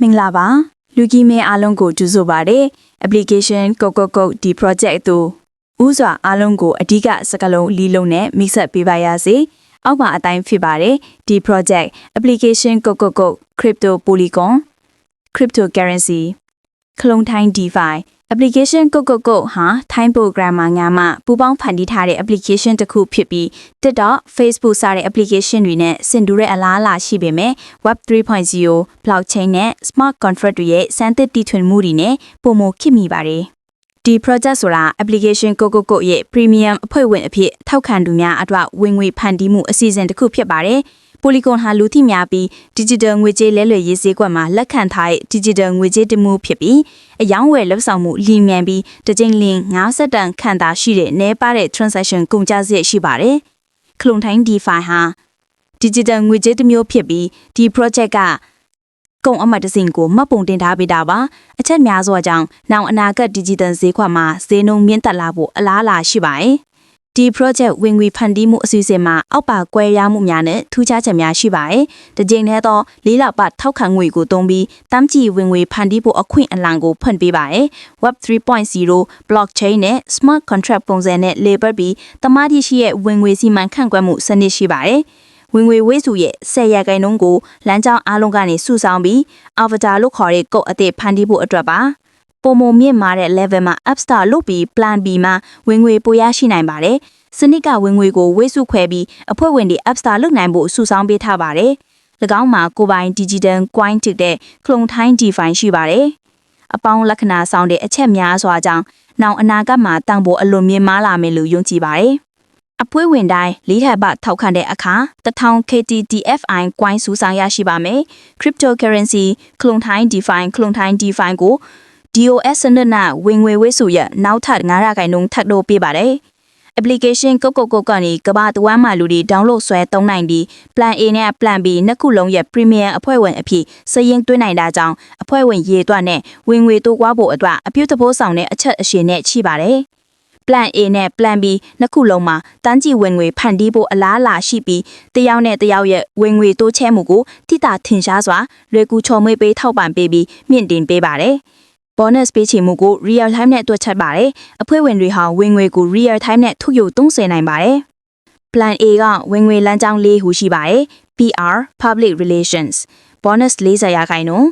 မင်္ဂလာပါလူကြီးမဲအားလုံးကိုကြိုဆိုပါရစေ application ကိုကိုကိုဒီ project တို့ဥစွာအားလုံးကိုအဓိကစကားလုံးလီလုံးနဲ့ mix up ပေးပါရစေအောက်ပါအတိုင်းဖြစ်ပါတယ်ဒီ project application ကိုကိုကို crypto polygon cryptocurrency ခလုံးထိုင်း DeFi application ကိုကိုကိုဟာထိုင်း programmer များမှပူးပေါင်းဖန်တီးထားတဲ့ application တစ်ခုဖြစ်ပြီး TikTok Facebook စတဲ့ application တွေနဲ့ဆင်တူတဲ့အလားအလာရှိပေမဲ့ Web 3.0 blockchain နဲ့ smart contract တွေရဲ့စမ်းသစ်တီထွင်မှုတွေနဲ့ပုံမခစ်မိပါတယ်ဒီ project ဆိုတာ application ကိုကိုကိုရဲ့ premium အဖွဲ့ဝင်အဖြစ်ထောက်ခံသူများအတွက်ဝင်ငွေဖန်တီးမှုအစီအစဉ်တစ်ခုဖြစ်ပါတယ်။ Polygon ဟာလူသိများပြီး digital ငွေကြေးလဲလှယ်ရေးဈေးကွက်မှာလက်ခံထားတဲ့ digital ငွေကြေးတမှုဖြစ်ပြီးအယောင်းဝယ်လက်ဆောင်မှုလီမြန်ပြီးတစ်ကြိမ်လင်50တန်ခန့်သာရှိတဲ့နဲပါတဲ့ transaction ကုန်ကျစရိတ်ရှိပါတယ်။ခလုံထိုင်း DeFi ဟာ digital ငွေကြေးတစ်မျိုးဖြစ်ပြီးဒီ project ကကုန်အမှတ်တစ်စင်ကိုမှတ်ပုံတင်ထားပေးတာပါအချက်များစွာကြောင့်နောင်အနာဂတ် digital ဈေးကွက်မှာဈေးနှုန်းမြင့်တက်လာဖို့အလားအလာရှိပါတယ် ဒီ project ဝင်ငွေဖန်တီးမှုအစီအစဉ်မှာအောက်ပါကွဲရမှုများနဲ့ထူးခြားချက်များရှိပါတယ်။တကြိမ်တည်းသောလေးလောက်ပတ်ထောက်ခံငွေကိုသုံးပြီးတမ်းကြည့်ဝင်ငွေဖန်တီးဖို့အခွင့်အလမ်းကိုဖွင့်ပေးပါတယ်။ Web 3.0 blockchain နဲ့ smart contract ပုံစံနဲ့ label ပြီးတမားတိရှိရဲ့ဝင်ငွေစီမံခန့်ခွဲမှုစနစ်ရှိပါတယ်။ဝင်ငွေဝေးစုရဲ့10ရာခိုင်နှုန်းကိုလမ်းကြောင်းအားလုံးကနေစုဆောင်းပြီး avatar လို့ခေါ်တဲ့ကုတ်အသစ်ဖန်တီးဖို့အတွက်ပါ။ ပုံမမြင့်မာတဲ့ level မှာ App Store လုပ်ပြီး plan B မှာဝင်ငွေပိုရရှိနိုင်ပါတယ်။စနစ်ကဝင်ငွေကိုဝေစုခွဲပြီးအဖွဲ့ဝင်တွေ App Store လုပ်နိုင်ဖို့စုဆောင်းပေးထားပါတယ်။၎င်းမှာကိုပိုင် digital coin တစ်တဲ့ခလုံထိုင်း DeFi ရှိပါတယ်။အပေါင်းလက္ခဏာဆောင်တဲ့အချက်များစွာကြောင့်နောင်အနာဂတ်မှာတန်ဖိုးအလွန်မြင့်မားလာမယ်လို့ယုံကြည်ပါတယ်။အပွေးဝင်တိုင်းလေးထပ်ပထောက်ခံတဲ့အခါ1000 KTTFI coin စုဆောင်ရရှိပါမယ်။ cryptocurrency ခလုံထိုင်း DeFi ခလုံထိုင်း DeFi ကို DOS စနစ်နဲ့ဝင်ငွေဝေးစုရနောက်ထပ်9ရာခိုင်နှုန်းထပ်တိုးပေးပါတယ်။ application ကုတ်ကုတ်ကုတ်ကနေကဘာတဝမ်းမှလူတွေ download ဆွဲသုံးနိုင်ပြီး plan A နဲ့ plan B နှစ်ခုလုံးရဲ့ premium အဖွဲ့ဝင်အဖြစ်စရင်သွင်းနိုင်တာကြောင့်အဖွဲ့ဝင်ရေအတွက်နဲ့ဝင်ငွေတိုးကွာဖို့အတွက်အပြုသဘောဆောင်တဲ့အချက်အရှင်နဲ့ချိပါတယ်။ plan A နဲ့ plan B နှစ်ခုလုံးမှာတန်းကြည့်ဝင်ငွေဖန်တီးဖို့အလားအလာရှိပြီးတယောက်နဲ့တယောက်ရဲ့ဝင်ငွေတိုးချဲမှုကိုတိတာထင်ရှားစွာလွယ်ကူချော်မွေ့ပေးထောက်ပံ့ပေးပြီးမြင့်တင်ပေးပါတယ်။ bonus ပေးချေမှုကို real time နဲ့တွက်ချက်ပါတယ်။အဖွဲ့ဝင်တွေဟာဝင်ငွေကို real time နဲ့ထုတ်ယူသုံးစွဲနိုင်ပါတယ်။ plan A ကဝင်ငွေလမ်းကြောင်း၄ခုရှိပါတယ်။ PR public relations bonus 40ရာခိုင်နှုန်း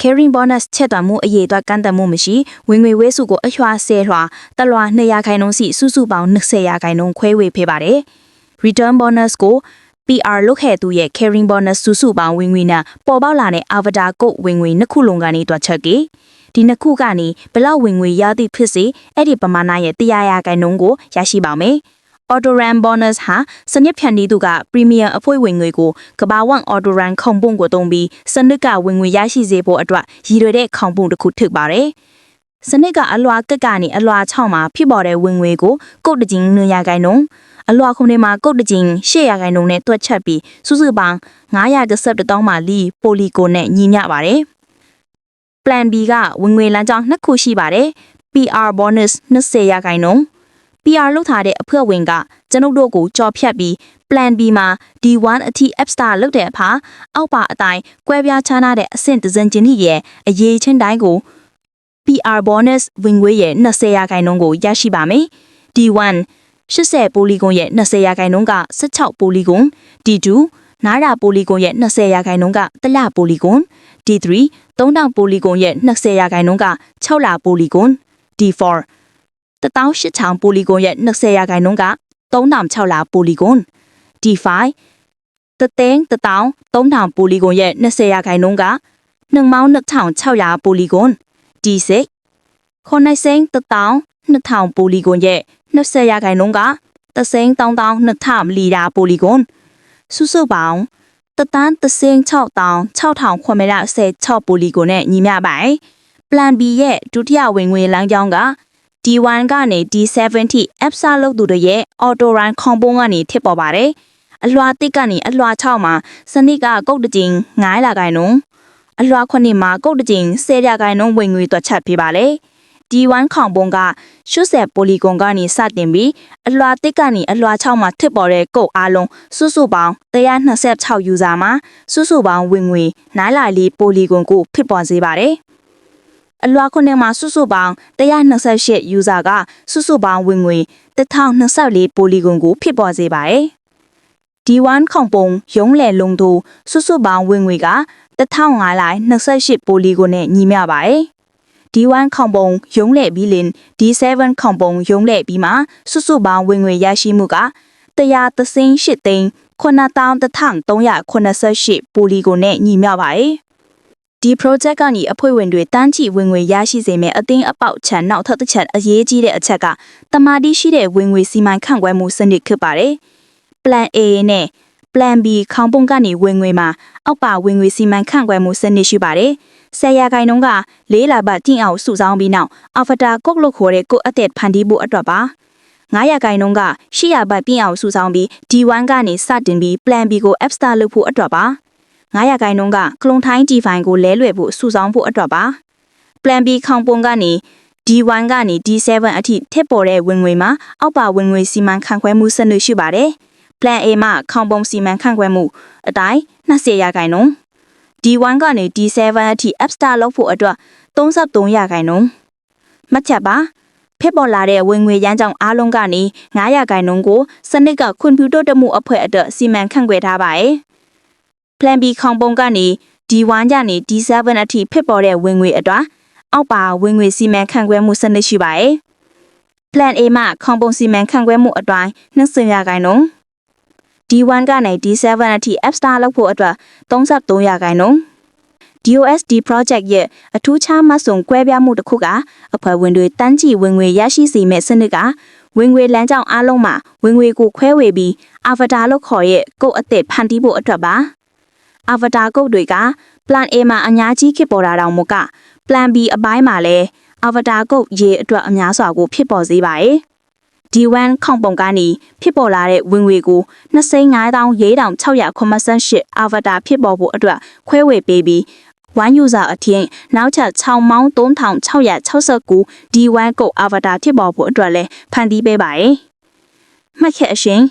carrying bonus ချက်သွန်မှုအရေးအတွက်ကန့်သက်မှုမရှိဝင်ငွေဝဲစုကိုအရွှာဆဲလွှာတလွှာ200ရာခိုင်နှုန်းစီစုစုပေါင်း20ရာခိုင်နှုန်းခွဲဝေပေးပါတယ်။ return bonus ကို PR လုခဲ့သူရဲ့ carrying bonus စုစုပေါင်းဝင်ငွေနဲ့ပေါ်ပေါက်လာတဲ့ avatar ကုတ်ဝင်ငွေနှစ်ခုလုံးကနေတွက်ချက်ကေ ဒီနှစ်ခုကနေဘလောက်ဝင်ငွေရသည့်ဖြစ်စေအဲ့ဒီပမာဏရဲ့တရားရာခိုင်နှုန်းကိုရရှိပါမယ်။ auto run bonus ဟာစနစ်ဖြန်တီးသူက premium အဖွဲဝင်ငွေကိုကဘာဝန့် auto run ခုံပုံကိုတုံးပြီးစနစ်ကဝင်ငွေရရှိစေဖို့အတွက်ရည်ရွယ်တဲ့ခုံပုံတစ်ခုထုတ်ပါတယ်။စနစ်ကအလွှာကက်ကနေအလွှာ6မှာဖြစ်ပေါ်တဲ့ဝင်ငွေကိုကုတ်တကြိမ်နွေရခိုင်နှုန်းအလွှာခုနှစ်မှာကုတ်တကြိမ်8ရာခိုင်နှုန်းနဲ့တွက်ချက်ပြီးစုစုပေါင်း930တောင်းမှလီပိုလီကိုနဲ့ညီမျှပါတယ်။ plan B ကဝင်ငွေလမ်းကြောင်းနှစ်ခုရှိပါတယ်။ PR bonus 20ရာခိုင်နှုန်း PR လောက်ထားတဲ့အဖွဲ့ဝင်ကကျွန်ုပ်တို့ကိုကြော်ဖြတ်ပြီး plan B မှာ D1 အထိ App Store လောက်တဲ့အဖာအောက်ပါအတိုင်းကွဲပြားခြားနားတဲ့အဆင့်တစံချင်းရဲ့အရေးချင်းတိုင်းကို PR bonus ဝင်ငွေရဲ့20ရာခိုင်နှုန်းကိုရရှိပါမယ်။ D1 80ပိုလီဂွန်ရဲ့20ရာခိုင်နှုန်းက16ပိုလီဂွန် D2 နားရာပိုလီဂွန်ရဲ့20ရာခိုင်နှုန်းကတလပိုလီဂွန် D3 3000ပိုလီဂွန်ရဲ့20ရာခိုင်နှုန်းက6လပိုလီဂွန် D4 18000ပိုလီဂွန်ရဲ့20ရာခိုင်နှုန်းက3006လပိုလီဂွန် D5 တသိန်း1000 3000ပိုလီဂွန်ရဲ့20ရာခိုင်နှုန်းက22600ပိုလီဂွန် D6 ခုနှစ်စိန်း1000 2000ပိုလီဂွန်ရဲ့20ရာခိုင်နှုန်းကသစိန်း12000လီရာပိုလီဂွန် စုစုပေါင်းတသန်းသစင်း6000 6000ခွန်မရ16ပိုလီဂွန်နဲ့ညီမျှပါတယ်။ Plan B ရဲ့ဒုတိယဝင်ငွေလမ်းကြောင်းက D1 ကနေ D7 ထိ App ဆလုပ်သူတွေရဲ့ Auto Run ခွန်ပုံးကနေထစ်ပေါ်ပါတယ်။အလွှာတစ်ကနေအလွှာ6မှာစနစ်ကကုတ်တကြိမ်9လာခိုင်နှုန်းအလွှာ9မှာကုတ်တကြိမ်10ရာခိုင်နှုန်းဝင်ငွေတွက်ချက်ပေးပါလေ D1 ခေါင်ပုံက80ပိုလီဂွန်ကနေစတင်ပြီးအလွှာတစ်ကနေအလွှာ6မှာထစ်ပေါ်တဲ့ကုတ်အားလုံးစုစုပေါင်း126ယူဇာမှာစုစုပေါင်းဝင်ငွေနိုင်လာလီပိုလီဂွန်ကိုဖြစ်ပေါ်စေပါတယ်။အလွှာခုနှစ်မှာစုစုပေါင်း128ယူဇာကစုစုပေါင်းဝင်ငွေ1024ပိုလီဂွန်ကိုဖြစ်ပေါ်စေပါတယ်။ D1 ခေါင်ပုံရုံးလယ်လုံးတို့စုစုပေါင်းဝင်ငွေက1500လိုက်28ပိုလီဂွန်နဲ့ညီမျှပါတယ်။ D1 ခေါင်ပုံရုံးလယ်ပြီးလင် D7 ခေါင်ပုံရုံးလယ်ပြီးမှစုစုပေါင်းဝင်ငွေရရှိမှုက138သိန်း9388ပိုလီဂွန်နဲ့ညီမျှပါတယ်။ဒီ project ကနေအဖွဲ့ဝင်တွေတန်းချီဝင်ငွေရရှိစေမယ့်အသင်းအပေါက်ချန်နောက်ထပ်တစ်ချက်အရေးကြီးတဲ့အချက်ကတမာတိရှိတဲ့ဝင်ငွေစီမံခန့်ခွဲမှုစနစ်ဖြစ်ပါတယ်။ Plan A နဲ့ Plan B ခေါင်းပုံကနေဝင်ငွေမှာအောက်ပါဝင်ငွေစီမံခန့်ခွဲမှုစနစ်ရှိပါတယ်။ဆယ်ရာခိုင်နှုန်းကလေးလာပတ်တင်အောင်စုဆောင်းပြီးနောက် Avatar ကုတ်လို့ခေါ်တဲ့ကိုယ့်အသက်ဖန်တီးဖို့အတွက်ပါ9ရာခိုင်နှုန်းက800ဘတ်ပြင်အောင်စုဆောင်းပြီး D1 ကနေစတင်ပြီး Plan B ကို App Store လုပ်ဖို့အတွက်ပါ9ရာခိုင်နှုန်းကကလုံထိုင်း D5 ကိုလဲလွယ်ဖို့စုဆောင်းဖို့အတွက်ပါ Plan B ခေါင်ပုံကနေ D1 ကနေ D7 အထိထစ်ပေါ်တဲ့ဝင်ငွေမှာအောက်ပါဝင်ငွေစီမံခန့်ခွဲမှုစနစ်ရှိပါတယ် Plan A မှာခေါင်ပုံစီမံခန့်ခွဲမှုအတိုင်း20ရာခိုင်နှုန်း D1 ကနေ D7 အထိ App Store လုပ်ဖို့အတွက်33ရာခိုင်နှုန်းမှတ်ချက်ပါဖြစ်ပေါ်လာတဲ့ဝင်ငွေရန်ကြောင်းအားလုံးကနေ900ရာခိုင်နှုန်းကိုစနစ်ကခွန်ပြူတိုတက်မှုအဖွဲ့အတွက်စီမံခန့်ခွဲထားပါတယ်။ Plan B ခေါင်ပုံကနေ D1 ကနေ D7 အထိဖြစ်ပေါ်တဲ့ဝင်ငွေအတွက်အောက်ပါဝင်ငွေစီမံခန့်ခွဲမှုစနစ်ရှိပါတယ်။ Plan A မှာခေါင်ပုံစီမံခန့်ခွဲမှုအတိုင်း20ရာခိုင်နှုန်း D1 ကနေ D7 အထိ App Store လောက်ဖို့အတွက်33ရာခိုင်နှုန်း DOSD project ရဲ့အထူးခြားမှတ်စုံကွဲပြားမှုတစ်ခုကအဖွဲ့ဝင်တွေတန်းကြည့်ဝင်ငွေရရှိစေမဲ့စနစ်ကဝင်ငွေလမ်းကြောင်းအားလုံးမှာဝင်ငွေကိုခွဲဝေပြီး avatar လို့ခေါ်ရဲ့ကိုယ့်အသက်ဖန်တီးဖို့အတွက်ပါ avatar ကုတ်တွေက plan A မှာအများကြီးဖြစ်ပေါ်တာတောင်မက plan B အပိုင်းမှာလည်း avatar ကုတ်ရေအတွက်အများစွာကိုဖြစ်ပေါ်စေပါတယ် D1 ခေါင်ပုံကနေဖြစ်ပေါ်လာတဲ့ဝင်ငွေကို254,688 avatar ဖြစ်ပေါ်ဖို့အတွက်ခွဲဝေပေးပြီး one user အထင်နောက်ထပ်63,669 D1 ကို avatar ဖြစ်ပေါ်ဖို့အတွက်လည်းဖန်တီးပေးပါတယ်။မှတ်ချက်အရှင်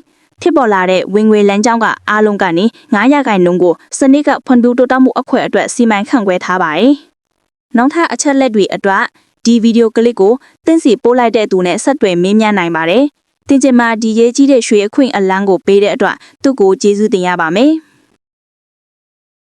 ဖြစ်ပေါ်လာတဲ့ဝင်ငွေလမ်းကြောင်းကအားလုံးကနေ900ရာခိုင်နှုန်းကိုစနစ်ကဖွံ့ဖြိုးတိုးတက်မှုအဖွဲ့အတွက်စီမံခန့်ခွဲထားပါတယ်။နောက်ထပ်အချက်လက်တွေအတွက် ဒီဗီဒီယိုကလစ်ကိုသင်စီပို့လိုက်တဲ့သူနဲ့ဆက်သွယ်မေးမြန်းနိုင်ပါတယ်။တင်ကျင်မှာဒီရေးကြီးတဲ့ရွှေအခွင့်အလန်းကိုပေးတဲ့အတွက်သူ့ကိုကျေးဇူးတင်ရပါမယ်။